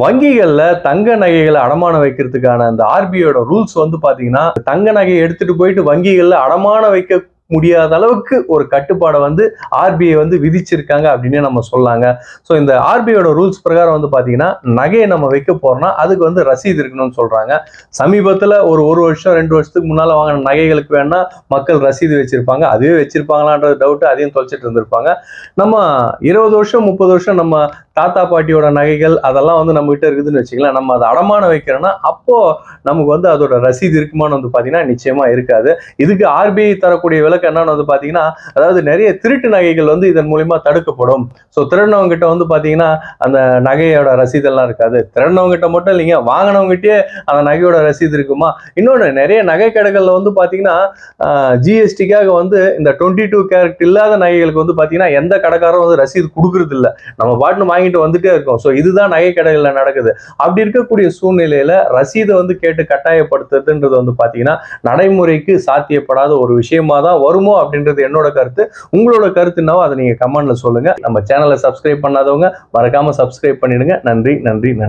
வங்கிகளில் தங்க நகைகளை அடமானம் வைக்கிறதுக்கான அந்த ஆர்பிஐயோட ரூல்ஸ் வந்து பார்த்தீங்கன்னா தங்க நகையை எடுத்துட்டு போயிட்டு வங்கிகளில் அடமானம் வைக்க முடியாத அளவுக்கு ஒரு கட்டுப்பாடை வந்து ஆர்பிஐ வந்து விதிச்சிருக்காங்க அப்படின்னு நம்ம சொல்லாங்க. ஸோ இந்த ஆர்பிஐயோட ரூல்ஸ் பிரகாரம் வந்து பார்த்தீங்கன்னா நகையை நம்ம வைக்க போறோம்னா அதுக்கு வந்து ரசீது இருக்கணும்னு சொல்றாங்க. சமீபத்தில் ஒரு ஒரு வருஷம் ரெண்டு வருஷத்துக்கு முன்னால் வாங்கின நகைகளுக்கு வேணா மக்கள் ரசீது வச்சிருப்பாங்க. அதுவே வச்சிருப்பாங்களான்ற டவுட் அதையும் தொலைச்சிட்டு இருந்திருப்பாங்க. நம்ம இருபது வருஷம் முப்பது வருஷம் நம்ம தாத்தா பாட்டியோட நகைகள் அதெல்லாம் வந்து நம்ம கிட்ட இருக்குதுன்னு வச்சுக்கலாம் நம்ம அதை அடமானம் வைக்கிறோம்னா அப்போ நமக்கு வந்து அதோட ரசீது இருக்குமான்னு வந்து பார்த்தீங்கன்னா நிச்சயமா இருக்காது. இதுக்கு ஆர்பிஐ தரக்கூடிய விளக்கம் என்னன்னு வந்து பார்த்தீங்கன்னா அதாவது நிறைய திருட்டு நகைகள் வந்து இதன் மூலியமா தடுக்கப்படும். ஸோ திருடினவங்க கிட்ட வந்து பார்த்தீங்கன்னா அந்த நகையோட ரசீதெல்லாம் இருக்காது. திருடினவங்க கிட்ட மட்டும் இல்லைங்க வாங்கினவங்ககிட்டயே அந்த நகையோட ரசீது இருக்குமா? இன்னொன்று நிறைய நகை கடைகளில் வந்து பார்த்தீங்கன்னா ஜிஎஸ்டிக்காக வந்து இந்த டுவெண்ட்டி டூ கேரட் இல்லாத நகைகளுக்கு வந்து பார்த்தீங்கன்னா எந்த கடைக்காரரும் வந்து ரசீது கொடுக்கறது இல்லை நம்ம பாட்டுன்னு வாங்கிட்டு வந்துட்டே இருக்கும். ஸோ இதுதான் நகை கடைகளில் நடக்குது. அப்படி இருக்கக்கூடிய சூழ்நிலையில ரசீதை வந்து கேட்டு கட்டாயப்படுத்துறதுன்றது வந்து பார்த்தீங்கன்னா நடைமுறைக்கு சாத்தியப்படாத ஒரு விஷயமா தான் வருமோ அப்படின்றது என்னோட கருத்து. உங்களோட கருத்து என்னவோ அதை நீங்க கமெண்ட்ல சொல்லுங்க. நம்ம சேனலை சப்ஸ்கிரைப் பண்ணாதவங்க மறக்காம சப்ஸ்கிரைப் பண்ணிடுங்க. நன்றி நன்றி நன்றி.